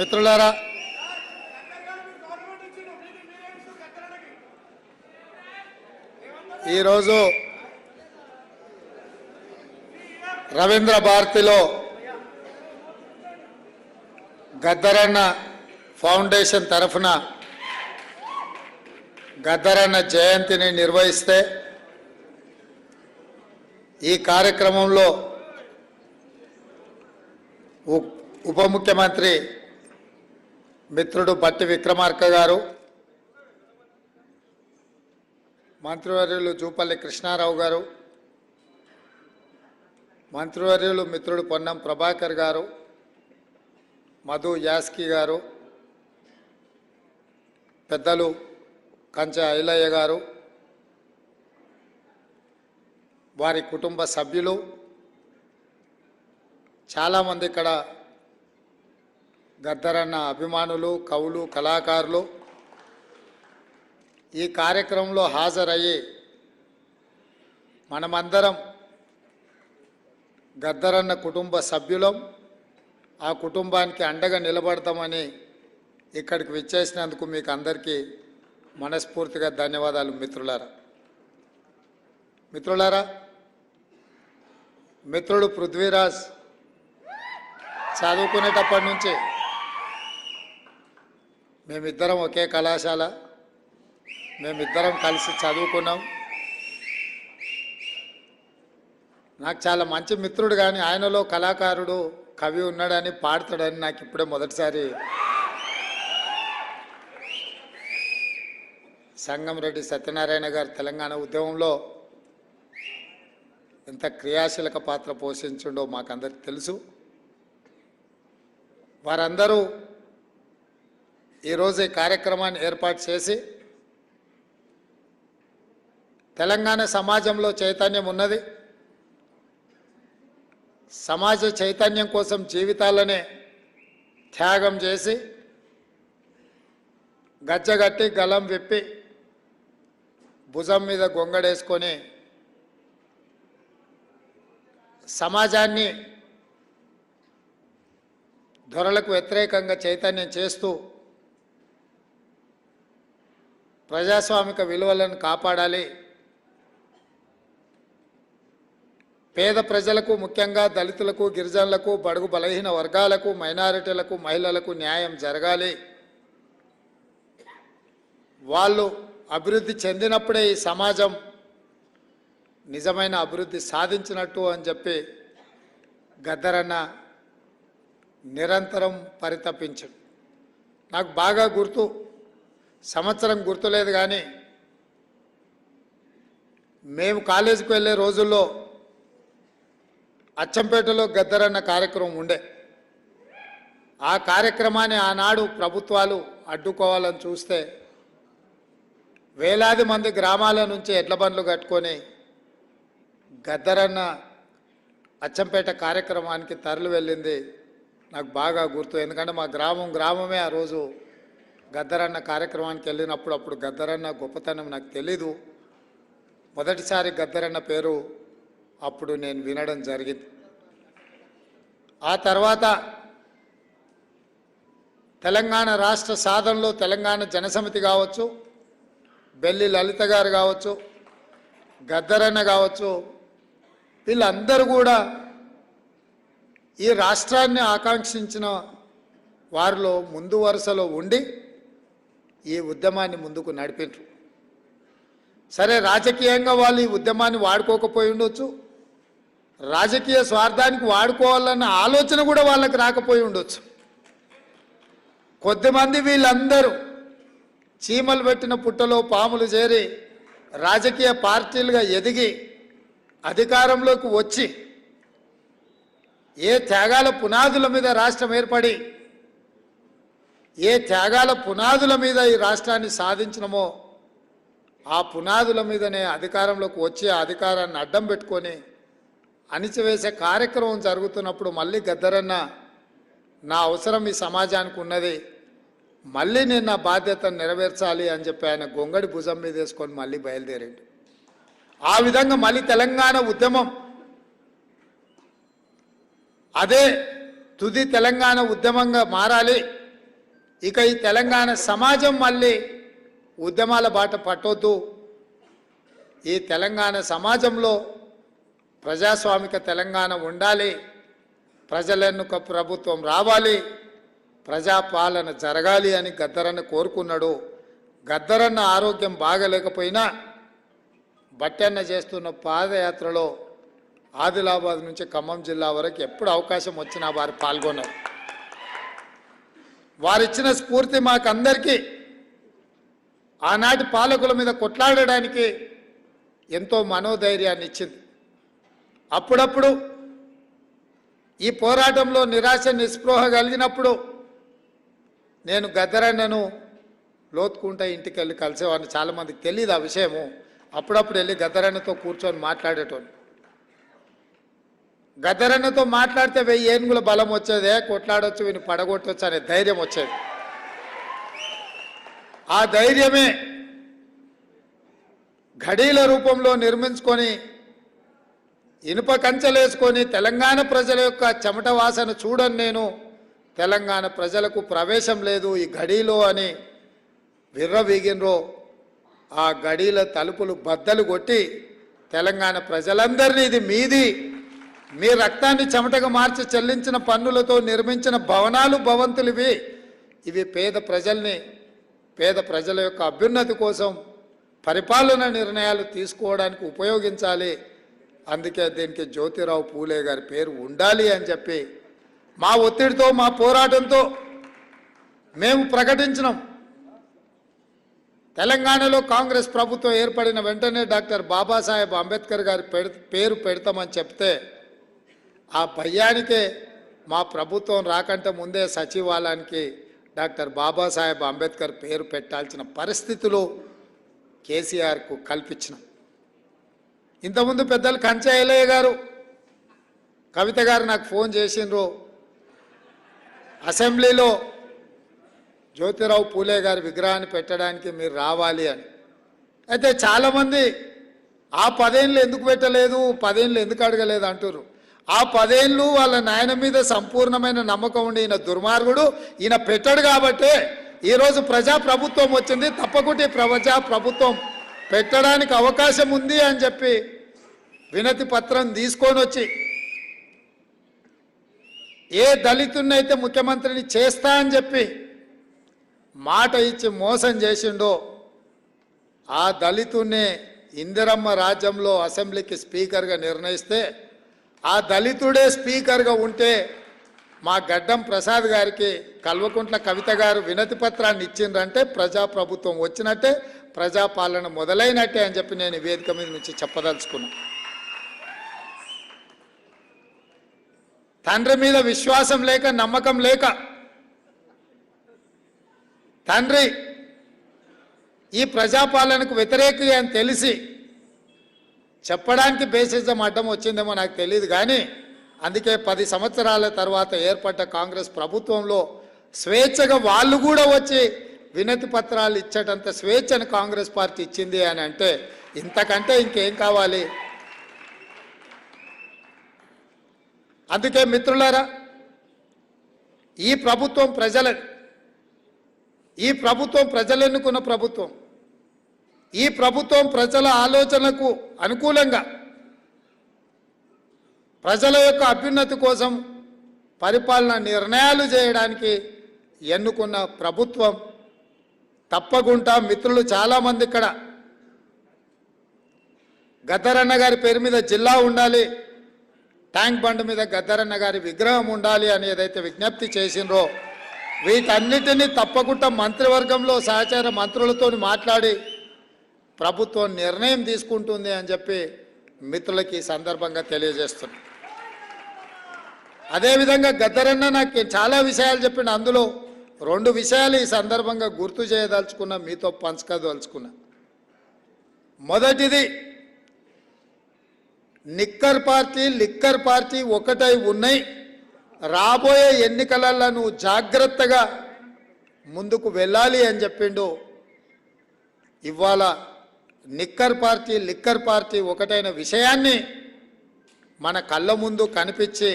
మిత్రులారా ఈరోజు రవీంద్ర భారతిలో గద్దరన్న ఫౌండేషన్ తరఫున గద్దరన్న జయంతిని నిర్వహిస్తే ఈ కార్యక్రమంలో ఉప ముఖ్యమంత్రి మిత్రుడు బట్టి విక్రమార్క గారు మంత్రివర్యులు జూపల్లి కృష్ణారావు గారు మంత్రివర్యులు మిత్రుడు పొన్నం ప్రభాకర్ గారు మధు యాస్కి గారు పెద్దలు కంచె ఐలయ్య గారు వారి కుటుంబ సభ్యులు చాలామంది ఇక్కడ గద్దరన్న అభిమానులు కవులు కళాకారులు ఈ కార్యక్రమంలో హాజరయ్యి మనమందరం గద్దరన్న కుటుంబ సభ్యులం. ఆ కుటుంబానికి అండగా నిలబడతామని ఇక్కడికి విచ్చేసినందుకు మీకు అందరికీ మనస్ఫూర్తిగా ధన్యవాదాలు మిత్రులారా. మిత్రులారా మిత్రుడు పృథ్వీరాజ్ చదువుకునేటప్పటి నుంచి మేమిద్దరం ఒకే కళాశాల. మేమిద్దరం కలిసి చదువుకున్నాం. నాకు చాలా మంచి మిత్రుడు కానీ ఆయనలో కళాకారుడు కవి ఉన్నాడని పాడతాడని నాకు ఇప్పుడే మొదటిసారి సంగంరెడ్డి సత్యనారాయణ గారు తెలంగాణ ఉద్యమంలో ఎంత క్రియాశీలక పాత్ర పోషించిండో మాకందరికి తెలుసు. వారందరూ ఈరోజు ఈ కార్యక్రమాన్ని ఏర్పాటు చేసి తెలంగాణ సమాజంలో చైతన్యం ఉన్నది. సమాజ చైతన్యం కోసం జీవితాలనే త్యాగం చేసి గజ్జగట్టి గలం విప్పి భుజం మీద గొంగడేసుకొని సమాజాన్ని దొరలకు వ్యతిరేకంగా చైతన్యం చేస్తూ ప్రజాస్వామిక విలువలను కాపాడాలి. పేద ప్రజలకు ముఖ్యంగా దళితులకు గిరిజనులకు బడుగు బలహీన వర్గాలకు మైనారిటీలకు మహిళలకు న్యాయం జరగాలి. వాళ్ళు అభివృద్ధి చెందినప్పుడే ఈ సమాజం నిజమైన అభివృద్ధి సాధించినట్టు అని చెప్పి గద్దరన్న నిరంతరం పరితపించడు. నాకు బాగా గుర్తు సంవత్సరం గుర్తులేదు కానీ మేము కాలేజీకి వెళ్ళే రోజుల్లో అచ్చంపేటలో గద్దరన్న కార్యక్రమం ఉండే. ఆ కార్యక్రమాన్ని ఆనాడు ప్రభుత్వాలు అడ్డుకోవాలని చూస్తే వేలాది మంది గ్రామాల నుంచి ఎడ్ల బండ్లు కట్టుకొని గద్దరన్న అచ్చంపేట కార్యక్రమానికి తరలి వెళ్ళింది. నాకు బాగా గుర్తు. ఎందుకంటే మా గ్రామం గ్రామమే ఆ రోజు. గద్దరన్న కార్యక్రమానికి వెళ్ళినప్పుడు అప్పుడు గద్దరన్న గొప్పతనం నాకు తెలీదు. మొదటిసారి గద్దరన్న పేరు అప్పుడు నేను వినడం జరిగింది. ఆ తర్వాత తెలంగాణ రాష్ట్ర సాధనలో తెలంగాణ జనసమితి కావచ్చు బెల్లి లలిత గారు కావచ్చు గద్దరన్న కావచ్చు వీళ్ళందరూ కూడా ఈ రాష్ట్రాన్ని ఆకాంక్షించిన వారిలో ముందు వరుసలో ఉండి ఈ ఉద్యమాన్ని ముందుకు నడిపించు సరే రాజకీయంగా వాళ్ళు ఈ ఉద్యమాన్ని వాడుకోకపోయి ఉండొచ్చు. రాజకీయ స్వార్థానికి వాడుకోవాలన్న ఆలోచన కూడా వాళ్ళకి రాకపోయి ఉండొచ్చు. కొద్దిమంది వీళ్ళందరూ చీమలు పెట్టిన పుట్టలో పాములు చేరి రాజకీయ పార్టీలుగా ఎదిగి అధికారంలోకి వచ్చి ఏ త్యాగాల పునాదుల మీద రాష్ట్రం ఏర్పడి ఏ త్యాగాల పునాదుల మీద ఈ రాష్ట్రాన్ని సాధించినమో ఆ పునాదుల మీదనే అధికారంలోకి వచ్చే అధికారాన్ని అడ్డం పెట్టుకొని అణిచివేసే కార్యక్రమం జరుగుతున్నప్పుడు మళ్ళీ గద్దరన్న నా అవసరం ఈ సమాజానికి ఉన్నది. మళ్ళీ నేను నా బాధ్యతను నెరవేర్చాలి అని చెప్పి ఆయన గొంగడి భుజం మీద వేసుకొని మళ్ళీ బయలుదేరాడు. ఆ విధంగా మళ్ళీ తెలంగాణ ఉద్యమం. అదే తుది తెలంగాణ ఉద్యమంగా మారాలి. ఇక ఈ తెలంగాణ సమాజం మళ్ళీ ఉద్యమాల బాట పట్టొద్దు. ఈ తెలంగాణ సమాజంలో ప్రజాస్వామిక తెలంగాణ ఉండాలి. ప్రజలెన్నుక ప్రభుత్వం రావాలి. ప్రజాపాలన జరగాలి అని గద్దరన్న కోరుకున్నాడు. గద్దరన్న ఆరోగ్యం బాగలేకపోయినా బట్టన్న చేస్తున్న పాదయాత్రలో ఆదిలాబాద్ నుంచి ఖమ్మం జిల్లా వరకు ఎప్పుడు అవకాశం వచ్చినా వారు పాల్గొన్నారు. వారిచ్చిన స్ఫూర్తి మాకందరికీ ఆనాటి పాలకుల మీద కొట్లాడడానికి ఎంతో మనోధైర్యాన్ని ఇచ్చింది. అప్పుడప్పుడు ఈ పోరాటంలో నిరాశ నిస్పృహ కలిగినప్పుడు నేను గద్దరన్నను లోతుకుంటా ఇంటికి వెళ్ళి కలిసేవాడిని. చాలామందికి తెలియదు ఆ విషయము. అప్పుడప్పుడు వెళ్ళి గద్దరన్నతో కూర్చొని మాట్లాడేటోని గదరన్నతో మాట్లాడితే వెయ్యి ఏనుగుల బలం వచ్చేదే కొట్లాడొచ్చు వీని పడగొట్టొచ్చు అనే ధైర్యం వచ్చేది. ఆ ధైర్యమే ఘడీల రూపంలో నిర్మించుకొని ఇనుప కంచెలేసుకొని తెలంగాణ ప్రజల యొక్క చెమట వాసన చూడని నేను. తెలంగాణ ప్రజలకు ప్రవేశం లేదు ఈ గడీలో అని విర్రవీగినరో ఆ గడీల తలుపులు బద్దలు కొట్టి తెలంగాణ ప్రజలందరినీ ఇది మీది. మీ రక్తాన్ని చెమటగా మార్చి చెల్లించిన పన్నులతో నిర్మించిన భవనాలు భవంతులు ఇవి ఇవి పేద ప్రజల్ని పేద ప్రజల యొక్క అభ్యున్నతి కోసం పరిపాలన నిర్ణయాలు తీసుకోవడానికి ఉపయోగించాలి. అందుకే దీనికి జ్యోతిరావు పూలే గారి పేరు ఉండాలి అని చెప్పి మా ఒత్తిడితో మా పోరాటంతో మేము ప్రకటించినాం. తెలంగాణలో కాంగ్రెస్ ప్రభుత్వం ఏర్పడిన వెంటనే డాక్టర్ బాబాసాహెబ్ అంబేద్కర్ గారి పేరు పెడతామని చెప్తే ఆ భయానికే మా ప్రభుత్వం రాకంటే ముందే సచివాలయానికి డాక్టర్ బాబాసాహెబ్ అంబేద్కర్ పేరు పెట్టాల్సిన పరిస్థితులు కేసీఆర్కు కల్పించినాం. ఇంతకుముందు పెద్దలు కంచయ్యలయ్య గారు కవిత గారు నాకు ఫోన్ చేసిండ్రు. అసెంబ్లీలో జ్యోతిరావు పూలే గారి విగ్రహాన్ని పెట్టడానికి మీరు రావాలి అని. అయితే చాలామంది ఆ పదేళ్ళు ఎందుకు పెట్టలేదు? పదేళ్ళు ఎందుకు అడగలేదు? అంటారు ఆ పదేళ్ళు వాళ్ళ నాయన మీద సంపూర్ణమైన నమ్మకం ఉండి ఈయన దుర్మార్గుడు ఈయన పెట్టాడు కాబట్టే ఈరోజు ప్రజా ప్రభుత్వం వచ్చింది. తప్పకుండా ఈ ప్రజా ప్రభుత్వం పెట్టడానికి అవకాశం ఉంది అని చెప్పి వినతి పత్రం తీసుకొని వచ్చి ఏ దళితున్నైతే ముఖ్యమంత్రిని చేస్తా అని చెప్పి మాట ఇచ్చి మోసం చేసిండో ఆ దళితున్నే ఇందిరమ్మ రాజ్యంలో అసెంబ్లీకి స్పీకర్గా నిర్ణయిస్తే ఆ దళితుడే స్పీకర్గా ఉంటే మా గడ్డం ప్రసాద్ గారికి కల్వకుంట్ల కవిత గారు వినతి పత్రాన్ని ఇచ్చిండ్రంటే ప్రజాప్రభుత్వం వచ్చినట్టే ప్రజాపాలన మొదలైనట్టే అని చెప్పి నేను వేదిక మీద నుంచి చెప్పదలుచుకున్నాను తండ్రి మీద విశ్వాసం లేక నమ్మకం లేక తండ్రి ఈ ప్రజాపాలనకు వ్యతిరేకి అని తెలిసి చెప్పడానికి బేసిజం అడ్డం వచ్చిందేమో నాకు తెలియదు కానీ అందుకే పది సంవత్సరాల తర్వాత ఏర్పడ్డ కాంగ్రెస్ ప్రభుత్వంలో స్వేచ్ఛగా వాళ్ళు కూడా వచ్చి వినతి పత్రాలు ఇచ్చేటంత స్వేచ్ఛను కాంగ్రెస్ పార్టీ ఇచ్చింది అని అంటే ఇంతకంటే ఇంకేం కావాలి? అందుకే మిత్రులారా ఈ ప్రభుత్వం ప్రజల ఈ ప్రభుత్వం ప్రజలు ఎన్నుకున్న ప్రభుత్వం? ఈ ప్రభుత్వం ప్రజల ఆలోచనకు అనుకూలంగా ప్రజల యొక్క అభ్యున్నతి కోసం పరిపాలన నిర్ణయాలు చేయడానికి ఎన్నుకున్న ప్రభుత్వం తప్పకుండా మిత్రులు చాలామంది ఇక్కడ. గద్దరన్న గారి పేరు మీద జిల్లా ఉండాలి ట్యాంక్ బండ్ మీద గద్దరన్న గారి విగ్రహం ఉండాలి అని ఏదైతే విజ్ఞప్తి చేసిండ్రో వీటన్నిటినీ తప్పకుండా మంత్రివర్గంలో సహచార మంత్రులతో మాట్లాడి ప్రభుత్వం నిర్ణయం తీసుకుంటుంది అని చెప్పి మిత్రులకి సందర్భంగా తెలియజేస్తున్నా. అదేవిధంగా గద్దరన్న నాకు చాలా విషయాలు చెప్పిండు అందులో రెండు విషయాలు ఈ సందర్భంగా గుర్తు చేయదలుచుకున్నా మీతో పంచుకోదలుచుకున్నా. మొదటిది నిక్కర్ పార్టీ లిక్కర్ పార్టీ ఒకటై ఉన్నాయి. రాబోయే ఎన్నికలలో నువ్వు జాగ్రత్తగా ముందుకు వెళ్ళాలి అని చెప్పిండు. ఇవాళ నిక్కర్ పార్టీ లిక్కర్ పార్టీ ఒకటైన విషయాన్ని మన కళ్ళ ముందు కనిపించి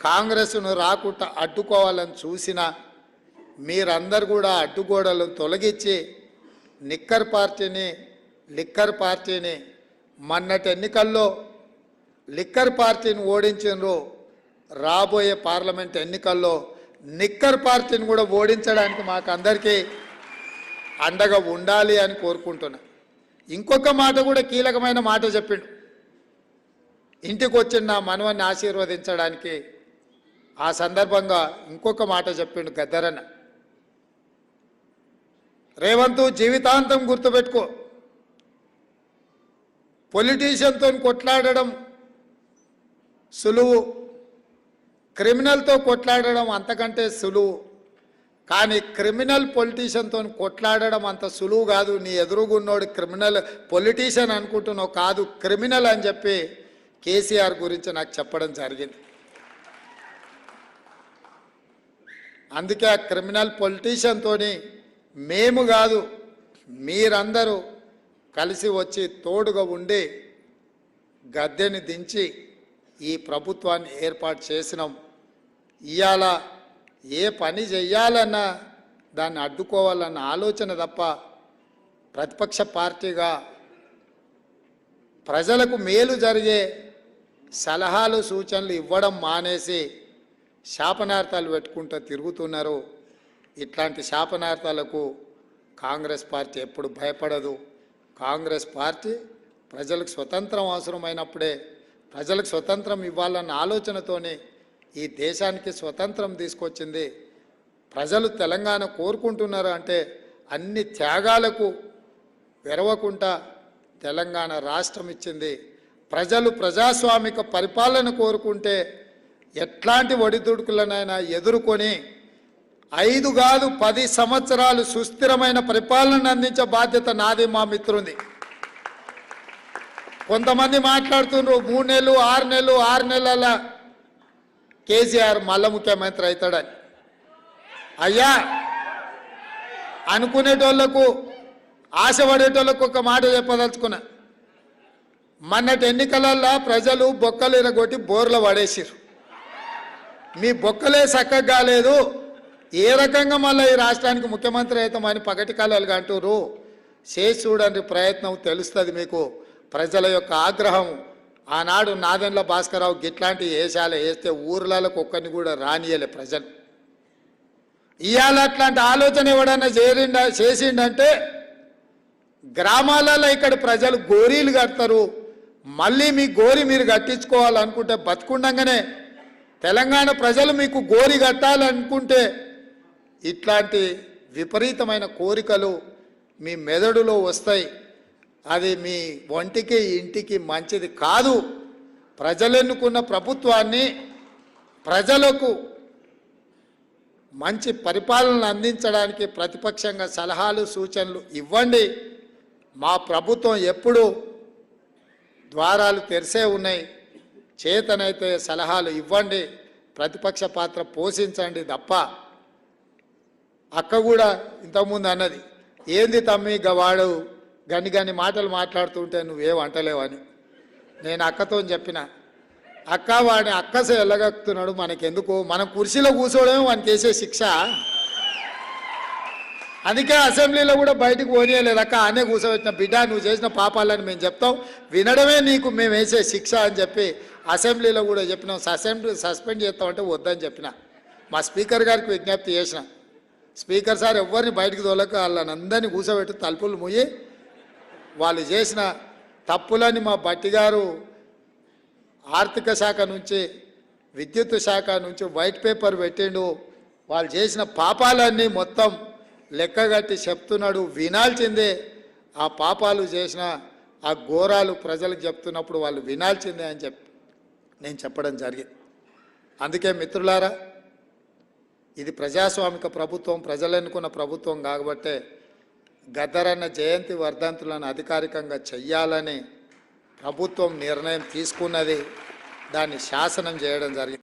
కాంగ్రెస్ను రాకుండా అడ్డుకోవాలని చూసిన మీరందరు కూడా అడ్డుగోడలను తొలగించి నిక్కర్ పార్టీని లిక్కర్ పార్టీని మొన్నటి ఎన్నికల్లో లిక్కర్ పార్టీని ఓడించినరు రాబోయే పార్లమెంట్ ఎన్నికల్లో నిక్కర్ పార్టీని కూడా ఓడించడానికి మాకు అందరికీ అండగా ఉండాలి అని కోరుకుంటున్నా. ఇంకొక మాట కూడా కీలకమైన మాట చెప్పిండు. ఇంటికి వచ్చిన నా మనవన్ని ఆశీర్వదించడానికి ఆ సందర్భంగా ఇంకొక మాట చెప్పిండు గద్దరన్న. రేవంతు జీవితాంతం గుర్తుపెట్టుకో. పొలిటీషియన్తో కొట్లాడడం సులువు. క్రిమినల్తో కొట్లాడడం అంతకంటే సులువు. కానీ క్రిమినల్ పొలిటీషియన్తో కొట్లాడడం అంత సులువు కాదు. నీ ఎదురుగున్నోడు క్రిమినల్ పొలిటీషియన్ అనుకుంటున్నావు కాదు క్రిమినల్ అని చెప్పి కేసీఆర్ గురించి నాకు చెప్పడం జరిగింది. అందుకే ఆ క్రిమినల్ పొలిటీషియన్తో మేము కాదు మీరందరూ కలిసి వచ్చి తోడుగా ఉండి గద్దెని దించి ఈ ప్రభుత్వాన్ని ఏర్పాటు చేసినాం. ఇవాళ ఏ పని చెయ్యాలన్నా దాన్ని అడ్డుకోవాలన్న ఆలోచన తప్ప ప్రతిపక్ష పార్టీగా ప్రజలకు మేలు జరిగే సలహాలు సూచనలు ఇవ్వడం మానేసి శాపనార్థాలు పెట్టుకుంటూ తిరుగుతున్నారు. ఇట్లాంటి శాపనార్థాలకు కాంగ్రెస్ పార్టీ ఎప్పుడు భయపడదు. కాంగ్రెస్ పార్టీ ప్రజలకు స్వతంత్రం అవసరమైనప్పుడే ప్రజలకు స్వతంత్రం ఇవ్వాలన్న ఆలోచనతోనే ఈ దేశానికి స్వతంత్రం తీసుకొచ్చింది. ప్రజలు తెలంగాణ కోరుకుంటున్నారు అంటే అన్ని త్యాగాలకు వెరవకుండా తెలంగాణ రాష్ట్రం ఇచ్చింది. ప్రజలు ప్రజాస్వామిక పరిపాలన కోరుకుంటే ఎట్లాంటి ఒడిదుడుకులనైనా ఎదుర్కొని ఐదు కాదు పది సంవత్సరాలు సుస్థిరమైన పరిపాలన అందించే బాధ్యత నాది మా మిత్రుంది కొంతమంది మాట్లాడుతున్నారు మూడు నెలలు ఆరు నెలలు ఆరు నెలల కేసీఆర్ మళ్ళా ముఖ్యమంత్రి అవుతాడని. అయ్యా అనుకునేటోళ్ళకు ఆశపడేటోళ్ళకు ఒక మాట చెప్పదలుచుకున్నా. మొన్నటి ఎన్నికలల్లో ప్రజలు బొక్కలు ఇరగొట్టి బోర్లు పడేసిరు మీ బొక్కలే చక్కగా కాలేదు ఏ రకంగా మళ్ళీ ఈ రాష్ట్రానికి ముఖ్యమంత్రి అవుతామని పగటి కాలాలుగా అంటారు చేసి చూడండి ప్రయత్నం తెలుస్తుంది మీకు. ప్రజల యొక్క ఆగ్రహం ఆనాడు నాదెండ్ల భాస్కరరావు గిట్లాంటి వేషాలు వేస్తే ఊర్లలో ఒక్కరిని కూడా రానియలే ప్రజలు. ఇవాళ అట్లాంటి ఆలోచన ఎవడన్నా చేరిండ చేసిండంటే గ్రామాలలో ఇక్కడ ప్రజలు గోరీలు కడతారు. మళ్ళీ మీ గోరి మీరు కట్టించుకోవాలనుకుంటే బతుకుండగానే తెలంగాణ ప్రజలు మీకు గోరి కట్టాలనుకుంటే ఇట్లాంటి విపరీతమైన కోరికలు మీ మెదడులో వస్తాయి. అది మీ ఒంటికి ఇంటికి మంచిది కాదు. ప్రజలెన్నుకున్న ప్రభుత్వాన్ని ప్రజలకు మంచి పరిపాలన అందించడానికి ప్రతిపక్షంగా సలహాలు సూచనలు ఇవ్వండి. మా ప్రభుత్వం ఎప్పుడు ద్వారాలు తెరిసే ఉన్నాయి. చేతనైతే సలహాలు ఇవ్వండి. ప్రతిపక్ష పాత్ర పోషించండి తప్ప. అక్క కూడా ఇంతకుముందు అన్నది ఏంది తమ్మి గవాడు? గని గని మాటలు మాట్లాడుతుంటే నువ్వేం అంటలేవని. నేను అక్కతో చెప్పిన అక్క వాడిని అక్కసే వెళ్ళగక్కుతున్నాడు మనకెందుకు? మనం కుర్చీలో కూర్చోవడమే వానికి వేసే శిక్ష. అందుకే అసెంబ్లీలో కూడా బయటకు పోనీయలేదు అక్క ఆనే కూర్చోవచ్చిన బిడ్డ నువ్వు చేసిన పాపాలని మేము చెప్తాం వినడమే నీకు మేము వేసే శిక్ష అని చెప్పి అసెంబ్లీలో కూడా చెప్పినాం. ససెంబ్లీ సస్పెండ్ చేస్తామంటే వద్దని చెప్పిన. మా స్పీకర్ గారికి విజ్ఞప్తి చేసిన. స్పీకర్ సార్ ఎవరిని బయటకు తోలక వాళ్ళని అందరినీ కూర్చోబెట్టి తలుపులు ముయ్యి వాళ్ళు చేసిన తప్పులని మా బట్టి గారు ఆర్థిక శాఖ నుంచి విద్యుత్ శాఖ నుంచి వైట్ పేపర్ పెట్టిండు. వాళ్ళు చేసిన పాపాలన్నీ మొత్తం లెక్కగట్టి చెప్తున్నాడు. వినాల్సిందే ఆ పాపాలు చేసిన ఆ ఘోరాలు ప్రజలకు చెప్తున్నప్పుడు వాళ్ళు వినాల్సిందే అని చెప్పి నేను చెప్పడం జరిగింది. అందుకే మిత్రులారా ఇది ప్రజాస్వామిక ప్రభుత్వం ప్రజలు ఎన్నుకున్న ప్రభుత్వం కాబట్టే గద్దరన్న జయంతి వర్ధంతులను అధికారికంగా చెయ్యాలని ప్రభుత్వం నిర్ణయం తీసుకున్నది. దాన్ని శాసనం చేయడం జరిగింది.